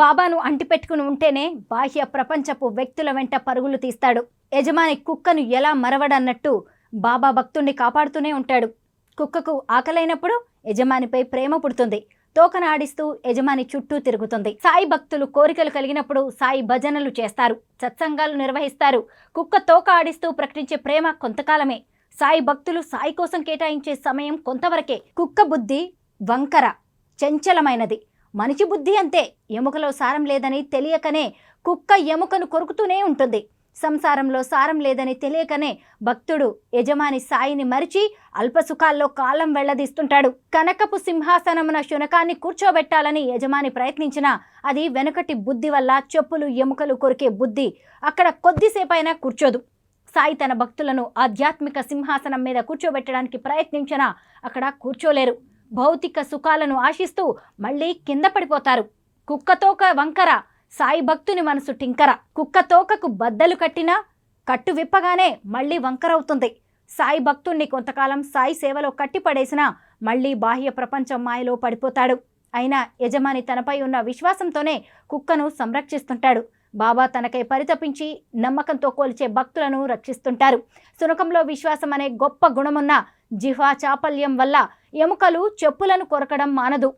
బాబాను అంటిపెట్టుకుని ఉంటేనే బాహ్య ప్రపంచపు వ్యక్తుల వెంట పరుగులు తీస్తాడు. యజమాని కుక్కను ఎలా మరవడన్నట్టు బాబా భక్తుణ్ణి కాపాడుతూనే ఉంటాడు. కుక్కకు ఆకలైనప్పుడు యజమానిపై ప్రేమ పుడుతుంది. తోకన ఆడిస్తూ యజమాని చుట్టూ తిరుగుతుంది. సాయి భక్తులు కోరికలు కలిగినప్పుడు సాయి భజనలు చేస్తారు. సత్సంగాలు నిర్వహిస్తారు. కుక్క తోక ఆడిస్తూ ప్రకటించే ప్రేమ కొంతకాలమే. సాయి భక్తులు సాయి కోసం కేటాయించే సమయం కొంతవరకే. కుక్క బుద్ధి వంకర చంచలమైనది. మనిషి బుద్ధి అంతే. ఎముకలో సారం లేదని తెలియకనే కుక్క ఎముకను కొరుకుతూనే ఉంటుంది. సంసారంలో సారం లేదని తెలియకనే భక్తుడు యజమాని సాయిని మరిచి అల్పసుఖాల్లో కాలం వెళ్ళదీస్తుంటాడు. కనకపు సింహాసనమున శునకాన్ని కూర్చోబెట్టాలని యజమాని ప్రయత్నించినా అది వెనుకటి బుద్ధి వల్ల చెప్పులు ఎముకలు కొరికే బుద్ధి అక్కడ కొద్దిసేపైనా కూర్చోదు. సాయి తన భక్తులను ఆధ్యాత్మిక సింహాసనం మీద కూర్చోబెట్టడానికి ప్రయత్నించినా అక్కడ కూర్చోలేరు. భౌతిక సుఖాలను ఆశిస్తూ మళ్ళీ కింద పడిపోతారు. కుక్కతోక వంకర సాయి భక్తుని మనసు టింకర. కుక్క తోకకు బద్దలు కట్టినా కట్టు విప్పగానే మళ్ళీ వంకరవుతుంది. సాయి భక్తుణ్ణి కొంతకాలం సాయి సేవలో కట్టిపడేసినా మళ్ళీ బాహ్య ప్రపంచం మాయలో పడిపోతాడు. అయినా యజమాని తనపై ఉన్న విశ్వాసంతోనే కుక్కను సంరక్షిస్తుంటాడు. బాబా తనకై పరితపించి నమ్మకంతో కోల్చే భక్తులను రక్షిస్తుంటారు. సునకంలో విశ్వాసం అనే గొప్ప గుణమున్న జిహ్వా చాపల్యం వల్ల ఎముకలు చెప్పులను కొరకడం మానదు.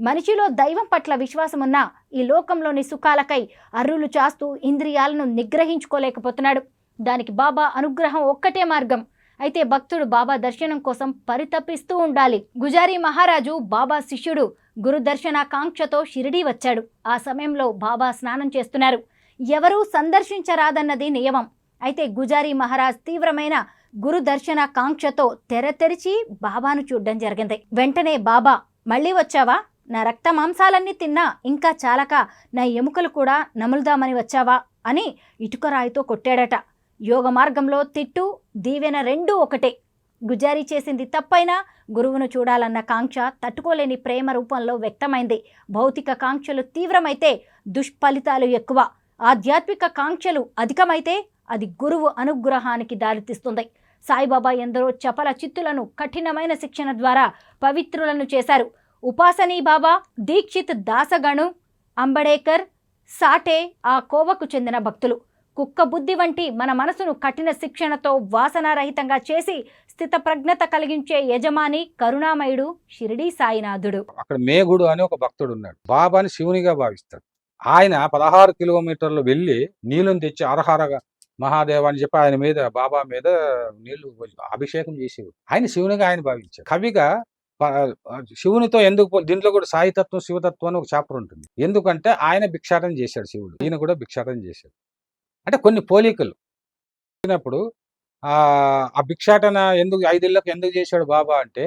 మనిషిలో దైవం పట్ల విశ్వాసమున్న ఈ లోకంలోని సుఖాలకై అర్రులు చాస్తూ ఇంద్రియాలను నిగ్రహించుకోలేకపోతున్నాడు. దానికి బాబా అనుగ్రహం ఒక్కటే మార్గం. అయితే భక్తుడు బాబా దర్శనం కోసం పరితపిస్తూ ఉండాలి. గుజారీ మహారాజు బాబా శిష్యుడు గురు దర్శనాకాంక్షతో షిరిడీ వచ్చాడు. ఆ సమయంలో బాబా స్నానం చేస్తున్నారు. ఎవరూ సందర్శించరాదన్నది నియమం. అయితే గుజారీ మహారాజ్ తీవ్రమైన గురు దర్శన కాంక్షతో తెర తెరిచి బాబాను చూడ్డం జరిగింది. వెంటనే బాబా మళ్ళీ వచ్చావా? నా రక్త మాంసాలన్నీ తిన్నా ఇంకా చాలక నా ఎముకలు కూడా నములుదామని వచ్చావా? అని ఇటుక రాయితో కొట్టాడట. యోగ మార్గంలో తిట్టు దీవెన రెండూ ఒకటే. గుజారీ చేసింది తప్పైనా గురువును చూడాలన్న కాంక్ష తట్టుకోలేని ప్రేమ రూపంలో వ్యక్తమైంది. భౌతిక కాంక్షలు తీవ్రమైతే దుష్ఫలితాలు ఎక్కువ. ఆధ్యాత్మిక కాంక్షలు అధికమైతే అది గురువు అనుగ్రహానికి దారితీస్తుంది. సాయిబాబా ఎందరో చపల చిత్తులను కఠినమైన శిక్షణ ద్వారా పవిత్రులను చేశారు. ఉపాసనీ బాబా దీక్షిత్ దాసగణు అంబడేకర్ సాటే ఆ కోవకు చెందిన భక్తులు. కుక్క బుద్ధి వంటి మన మనసును కఠిన శిక్షణతో వాసనారహితంగా చేసి స్థితప్రజ్ఞత కలిగించే యజమాని కరుణామయుడు షిరిడీ సాయినాథుడు. అక్కడ మేఘుడు అని ఒక భక్తుడు ఉన్నాడు. బాబాని శివునిగా భావిస్తాడు. ఆయన పదహారు కిలోమీటర్లు వెళ్ళి నీళ్ళని తెచ్చి అరహరగా మహాదేవ అని చెప్పి ఆయన మీద బాబా మీద నీళ్ళు అభిషేకం చేసేవాడు ఆయన శివునిగా ఆయన భావించాడు కవిగా శివునితో ఎందుకు దీంట్లో కూడా సాయితత్వం శివతత్వం అని ఒక చాప్టర్ ఉంటుంది. ఎందుకంటే ఆయన భిక్షాటం చేశాడు శివుడు. ఈయన కూడా భిక్షాటం చేశాడు. అంటే కొన్ని పోలికలు. చెప్పినప్పుడు ఆ ఆ భిక్షాటన ఎందుకు ఐదు ఇళ్ళకు ఎందుకు చేశాడు బాబా అంటే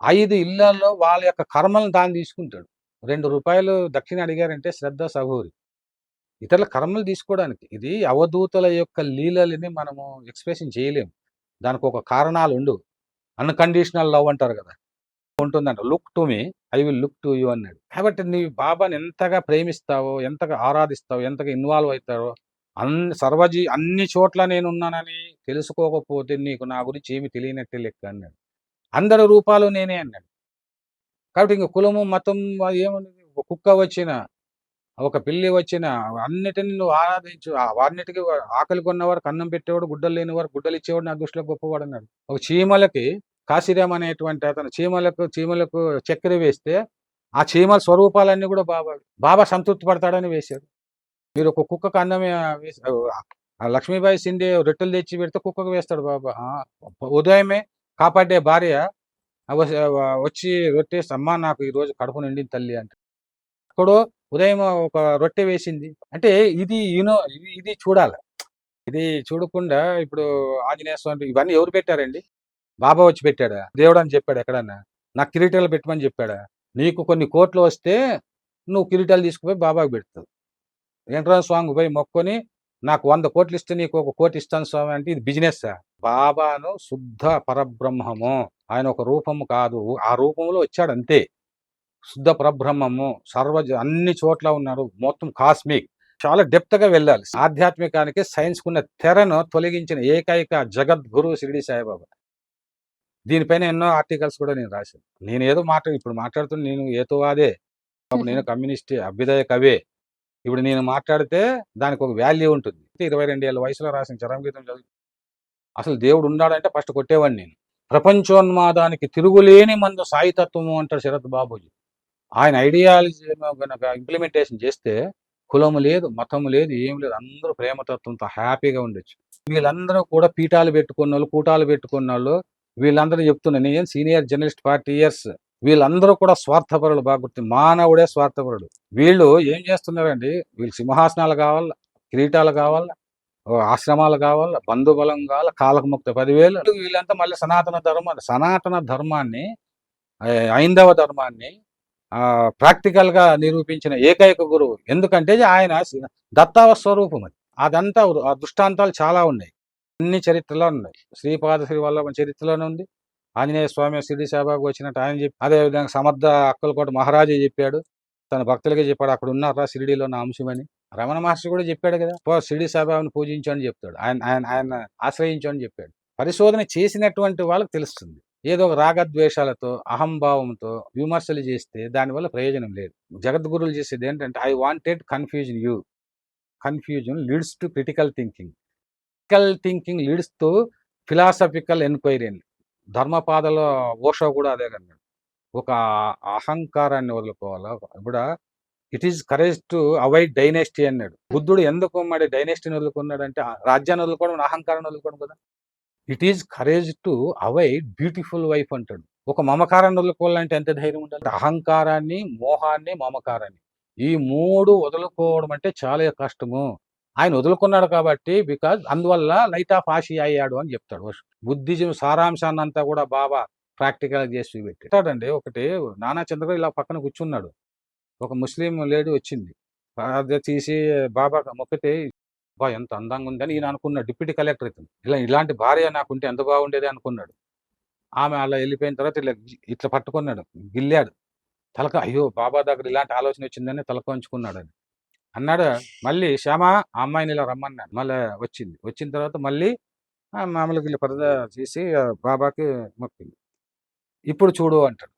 ఐదు ఇళ్ళలో వాళ్ళ యొక్క కర్మలను తాను తీసుకుంటాడు. రెండు రూపాయలు దక్షిణ అడిగారంటే శ్రద్ధ సహూరి ఇతరుల కర్మలు తీసుకోవడానికి. ఇది అవధూతల యొక్క లీలలని మనము ఎక్స్ప్రెషన్ చేయలేము. దానికి ఒక కారణాలు ఉండవు అన్కండిషనల్ లవ్ అంటారు కదా. ఉంటుందంట. Look to me. I will look to you అన్నాడు. కాబట్టి నీ బాబాని ఎంతగా ప్రేమిస్తావో ఎంతగా ఆరాధిస్తావో ఎంతగా ఇన్వాల్వ్ అవుతావో అన్ని సర్వజీ అన్ని చోట్ల నేను ఉన్నానని తెలుసుకోకపోతే నీకు నా గురించి ఏమి తెలియనట్టే లెక్క అన్నాడు. అందరి రూపాలు నేనే అన్నాడు. కాబట్టి ఇంక కులము మతం ఏమని కుక్క వచ్చిన ఒక పిల్లి వచ్చిన అన్నిటిని నువ్వు ఆరాధించు. ఆ ఆకలి కొన్నవారు కన్నం పెట్టేవాడు గుడ్డలు లేనివారు గుడ్డలు ఇచ్చేవాడు నా దృష్టిలో గొప్పవాడు అన్నాడు ఒక చీమలకి కాశీరామ్ అనేటువంటి అతను చీమలకు చీమలకు చక్కెర వేస్తే ఆ చీమల స్వరూపాలన్నీ కూడా బాబా బాబా సంతృప్తి పడతాడని వేశాడు. మీరు ఒక కుక్కకు అన్నమే ఆ లక్ష్మీబాయి సిండే రొట్టెలు తెచ్చి పెడితే కుక్కకు వేస్తాడు బాబా. ఆ, ఉదయమే కాపాడే భార్య వచ్చి రొట్టె అమ్మా నాకు ఈరోజు కడుపు నిండింది తల్లి అంటే. ఇప్పుడు ఉదయం ఒక రొట్టె వేసింది. అంటే ఇది యూనో ఇది ఇది చూడాలి. ఇది చూడకుండా ఇప్పుడు ఆంజనేయ స్వామి ఇవన్నీ ఎవరు పెట్టారండి? బాబా వచ్చి పెట్టాడా? దేవుడు అని చెప్పాడు ఎక్కడన్నా? నాకు కిరీటాలు పెట్టమని చెప్పాడా? నీకు కొన్ని కోట్లు వస్తే నువ్వు కిరీటాలు తీసుకుపోయి బాబాకు పెడతావు. వెంకటరామ స్వామి పోయి మొక్కొని నాకు వంద కోట్లు ఇస్తే నీకు ఒక కోటి ఇస్తాను స్వామి అంటే ఇది బిజినెస్ బాబాను శుద్ధ పరబ్రహ్మము. ఆయన ఒక రూపము కాదు. ఆ రూపంలో వచ్చాడు అంతే. శుద్ధ పరబ్రహ్మము సర్వ అన్ని చోట్ల ఉన్నారు. మొత్తం కాస్మిక్. చాలా డెప్త్గా వెళ్ళాలి. ఆధ్యాత్మికానికి సైన్స్ కున్న తెరను తొలగించిన ఏకైక జగద్గురు షిరిడి సాయిబాబా. దీనిపైన ఎన్నో ఆర్టికల్స్ కూడా నేను రాశాను. నేను ఏదో మాట ఇప్పుడు మాట్లాడుతున్న నేను ఏతో అదే నేను కమ్యూనిస్ట్ అభ్యుదయ కవే. ఇప్పుడు నేను మాట్లాడితే దానికి ఒక వాల్యూ ఉంటుంది. ఇరవై రెండు ఏళ్ళ వయసులో రాసిన చరమగీతం చదువు. అసలు దేవుడు ఉన్నాడంటే ఫస్ట్ కొట్టేవాడిని నేను. ప్రపంచోన్మాదానికి తిరుగులేని మందు సాయితత్వము అంటారు శరత్ బాబుజీ. ఆయన ఐడియాలజీ కనుక ఇంప్లిమెంటేషన్ చేస్తే కులము లేదు మతము లేదు ఏం లేదు. అందరూ ప్రేమతత్వంతో హ్యాపీగా ఉండొచ్చు. వీళ్ళందరూ కూడా పీఠాలు పెట్టుకున్న వాళ్ళు కూటాలు పెట్టుకున్న వాళ్ళు వీళ్ళందరూ చెప్తున్నా నేను సీనియర్ జర్నలిస్ట్ ఫార్టీ ఇయర్స్ వీళ్ళందరూ కూడా స్వార్థపరులు బాగా మానవుడే స్వార్థపరుడు. వీళ్ళు ఏం చేస్తున్నారండి? వీళ్ళు సింహాసనాలు కావాలా కిరీటాలు కావాలా ఆశ్రమాలు కావాలా బంధుబలం కావాలా కాలకముక్త పదివేలు. వీళ్ళంతా మళ్ళీ సనాతన ధర్మాన్ని సనాతన ధర్మాన్ని ఐందవ ధర్మాన్ని ప్రాక్టికల్గా నిరూపించిన ఏకైక గురువు. ఎందుకంటే ఆయన దత్తావ స్వరూపం అది అదంతా ఆ దృష్టాంతాలు చాలా ఉన్నాయి. అన్ని చరిత్రలో ఉన్నాయి. శ్రీపాద శ్రీ వల్లభ చరిత్రలోనే ఉంది. ఆంజనేయ స్వామి షిరిడి సాబాకు వచ్చినట్టు ఆయన చెప్పి అదే విధంగా సమర్థ అక్కలకోట మహారాజే చెప్పాడు. తన భక్తులకే చెప్పాడు అక్కడ ఉన్నారా షిరిడిలో నా అంశమని. రమణ మహర్షి కూడా చెప్పాడు కదా పో షిరిడి సాబాబుని పూజించు అని చెప్తాడు. ఆయన ఆయన ఆయన ఆశ్రయించు అని చెప్పాడు. పరిశోధన చేసినటువంటి వాళ్ళకి తెలుస్తుంది. ఏదో ఒక రాగద్వేషాలతో అహంభావంతో విమర్శలు చేస్తే దానివల్ల ప్రయోజనం లేదు. జగద్గురులు చేసేది ఏంటంటే I wanted confusion you confusion leads to critical thinking critical thinking leads to philosophical enquiry ధర్మపాదలో Osho కూడా అదే కన్నాడు ఒక అహంకారాన్ని వదులుకోవాలా? ఇప్పుడు it is courage to avoid dynasty అన్నాడు. బుద్ధుడు ఎందుకు మరి డైనెస్టీని వదులుకున్నాడు అంటే రాజ్యాన్ని వదులుకోవడం అహంకారాన్ని వదులుకోవడం కదా. It is courage to avoid beautiful wife అంటాడు. ఒక మమకారాన్ని వదులుకోవాలంటే ఎంత ధైర్యం ఉండాలి? అహంకారాన్ని మోహాన్ని మమకారాన్ని. ఈ మూడు వదులుకోవడం అంటే చాలా కష్టము. ఆయన వదులుకున్నాడు కాబట్టి బికాజ్ అందువల్ల లైట్ ఆఫ్ ఆశి అయ్యాడు అని చెప్తాడు. బుద్ధిజం సారాంశాన్ని అంతా కూడా బాబా ప్రాక్టికల్ చేసి చూపెట్టాడండి ఒకటి నానా చంద్ర ఇలా పక్కన కూర్చున్నాడు. ఒక ముస్లిం లేడీ వచ్చింది. తీసి బాబా మొక్కితే బా ఎంత అందంగా ఉందని ఈయన అనుకున్నాడు డిప్యూటీ కలెక్టర్ ఇతను. ఇలా ఇలాంటి భార్య నాకుంటే ఎంత బాగుండేది అనుకున్నాడు. ఆమె అలా వెళ్ళిపోయిన తర్వాత ఇలా ఇట్లా పట్టుకున్నాడు. గిల్లాడు. తలక అయ్యో! బాబా దగ్గర ఇలాంటి ఆలోచన వచ్చిందని తలక ఉంచుకున్నాడు అని. అన్నాడు మళ్ళీ శ్యామ ఆ అమ్మాయిని ఇలా రమ్మన్నాడు. మళ్ళీ వచ్చింది. వచ్చిన తర్వాత మళ్ళీ మామూలుగా ఇలా పరద చేసి బాబాకి మొక్కింది. ఇప్పుడు చూడు అంటాడు.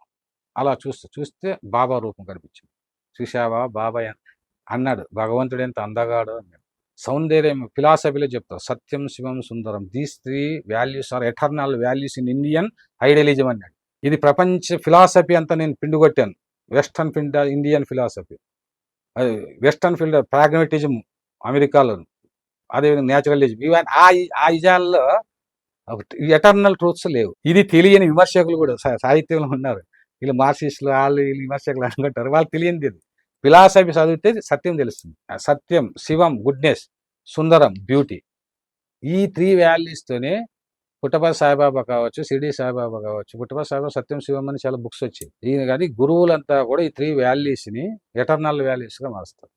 అలా చూస్తే చూస్తే బాబా రూపం కనిపించింది. చూసావా బాబాయ్ అన్నాడు. భగవంతుడు ఎంత అందగాడు అన్నాడు. సౌందర్యం ఫిలాసఫీలో చెప్తారు. సత్యం శివం సుందరం. These three values are eternal values in Indian idealism అన్నాడు. ఇది ప్రపంచ ఫిలాసఫీ అంతా నేను పిండుగొట్టాను. వెస్టర్న్ ఫిల్డ్ ఇండియన్ ఫిలాసఫీ అది వెస్టర్న్ ఫీల్డ్ ప్రాగ్మటిజం అమెరికాలో అదేవిధంగా న్యాచురలిజం ఇవన్నీ ఆ ఆ ఇజాల్లో ఎటర్నల్ ట్రూత్స్ లేవు. ఇది తెలియని విమర్శకులు కూడా సాహిత్యంలో ఉన్నారు. వీళ్ళు మార్క్సిస్టులు వాళ్ళు వీళ్ళు విమర్శకులు అనుకుంటారు. వాళ్ళు తెలియనిది ఫిలాసఫీ చదివితే సత్యం తెలుస్తుంది. సత్యం శివం గుడ్నెస్ సుందరం బ్యూటీ. ఈ త్రీ వాల్యూస్తోనే పుట్టపర్తి సాయిబాబా కావచ్చు షిరిడి సాయిబాబా కావచ్చు పుట్టపర్తి సాయిబాబా సత్యం శివం అని చాలా బుక్స్ వచ్చాయి. దీని కానీ గురువులంతా కూడా ఈ త్రీ వాల్యూస్ని ఎటర్నల్ వాల్యూస్గా మారుస్తారు.